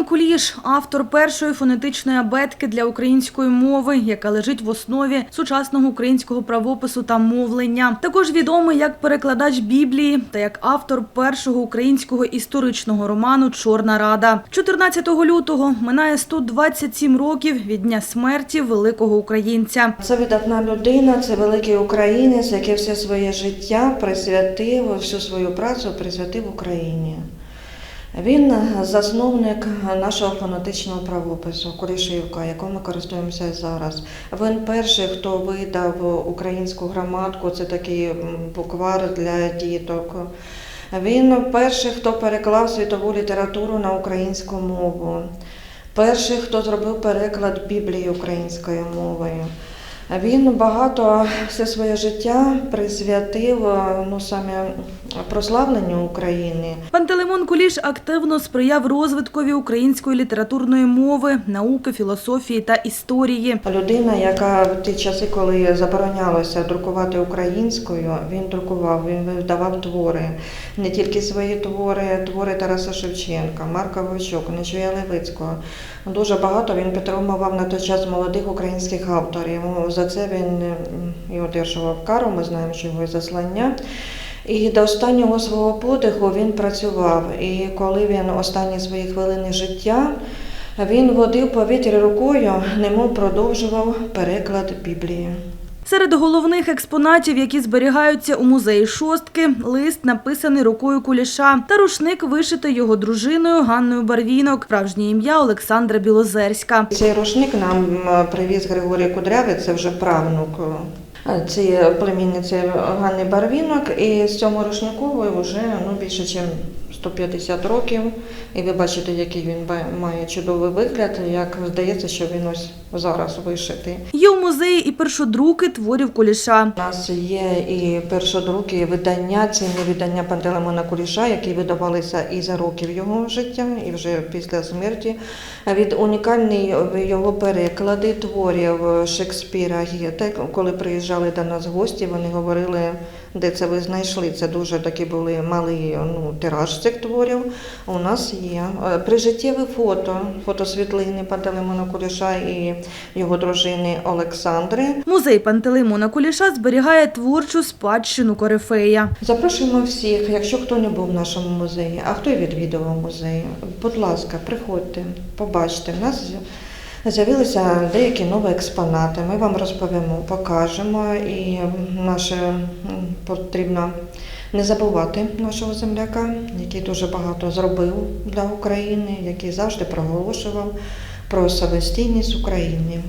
Пантелеймон Куліш, автор першої фонетичної абетки для української мови, яка лежить в основі сучасного українського правопису та мовлення. Також відомий як перекладач Біблії та як автор першого українського історичного роману Чорна Рада. 14 лютого минає 127 років від дня смерті великого українця. Це видатна людина, це великий українець, який все своє життя присвятив, всю свою працю присвятив Україні. Він засновник нашого фонетичного правопису Кулішівка, яким ми користуємося зараз. Він перший, хто видав українську граматку, це такий буквар для діток. Він перший, хто переклав світову літературу на українську мову. Перший, хто зробив переклад Біблії українською мовою. Він багато все своє життя присвятив ну, саме прославленню України. Пантелеймон Куліш активно сприяв розвиткові української літературної мови, науки, філософії та історії. Людина, яка в ті часи, коли заборонялося друкувати українською, він друкував, він видавав твори, не тільки свої твори, твори Тараса Шевченка, Марка Вовчук, Нечуя Левицького. Дуже багато він підтримував на той час молодих українських авторів. За це він і одержував кару, ми знаємо, що його і заслання. І до останнього свого подиху він працював. І коли він останні свої хвилини життя, він водив повітря рукою, немов продовжував переклад Біблії. Серед головних експонатів, які зберігаються у музеї шостки, лист, написаний рукою Куліша, та рушник, вишитий його дружиною Ганною Барвінок, справжнє ім'я Олександра Білозерська. Цей рушник нам привіз Григорій Кудрявий, це вже правнук. Це племінниця Ганни Барвінок, і з цьому рушниковою вже ну, більше, ніж 150 років. І ви бачите, який він має чудовий вигляд, як здається, що він ось зараз вишитий. Музеї і першодруки творів Куліша. У нас є і першодруки видання, цінні видання Пантелеймона Куліша, які видавалися і за років його життя, і вже після смерті. Від унікальні його переклади творів Шекспіра Гєте. Коли приїжджали до нас гості, вони говорили, де це ви знайшли. Це дуже такі були малий ну, тираж цих творів. У нас є Е, прижиттєве фото, фотосвітлини Пантелеймона Куліша і його дружини Олександри. Музей Пантелеймона Куліша зберігає творчу спадщину корифея. Запрошуємо всіх, якщо хто не був в нашому музеї, а хто відвідував музей, будь ласка, приходьте, побачте. В нас з'явилися деякі нові експонати. Ми вам розповімо, покажемо і наше потрібно не забувати нашого земляка, який дуже багато зробив для України, який завжди проголошував про самостійність України.